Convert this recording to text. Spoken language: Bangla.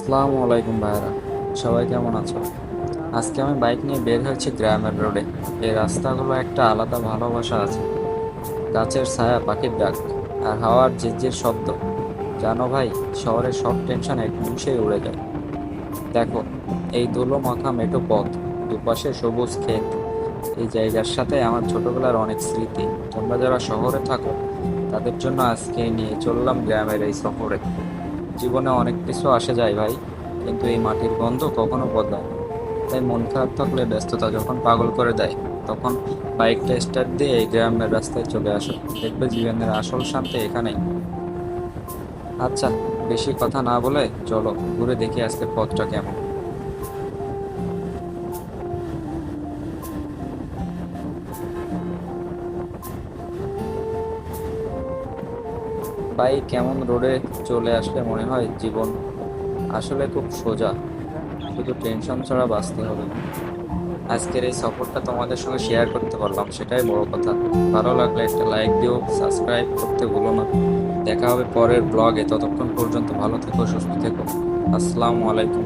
আসসালামু আলাইকুম ভাইরা সবাই কেমন আছো? আজকে আমি বাইক নিয়ে বের হয়েছি গ্রামের রোডে। এই রাস্তাগুলো একটা আলাদা ভালোবাসা আছে। গাছের ছায়া, পাখির ডাক আর হাওয়ার ঝিরঝির শব্দ। জানো ভাই, শহরের সব টেনশন এক নিমিষেই উড়ে যায়। দেখো, এই ধুলো মাখা মেঠো পথ, দুপাশে সবুজ ক্ষেত। এই জায়গার সাথে আমার ছোটবেলার অনেক স্মৃতি। তোমরা যারা শহরে থাকো, তাদের জন্য আজকে নিয়ে চললাম গ্রামের এই সফরে। জীবনে অনেক কিছু আসে যায় ভাই, কিন্তু এই মাটির গন্ধ কখনো বদলায় না। তাই মন খারাপ থাকলে ব্যস্ততা যখন পাগল করে দেয়, তখন বাইকটা স্টার্ট দিয়ে এই গ্রামের রাস্তায় চলে আসো। দেখবে জীবনের আসল শান্তি এখানেই। আচ্ছা বেশি কথা না বলে চলো, ঘুরে দেখি আজকে পথটা কেমন। বাইক কেমন রোডে চলে আসলে মনে হয় জীবন আসলে খুব সোজা। শুধু টেনশন ছাড়া বাঁচতে হবে। আজকের এই সফরটা তোমাদের সঙ্গে শেয়ার করতে পারলাম, সেটাই বড় কথা। ভালো লাগলে একটা লাইক দিও সাবস্ক্রাইব করতে ভুলো না। দেখা হবে পরের ব্লগে ততক্ষণ পর্যন্ত ভালো থেকো, সুস্থ থেকো। আসসালামু আলাইকুম।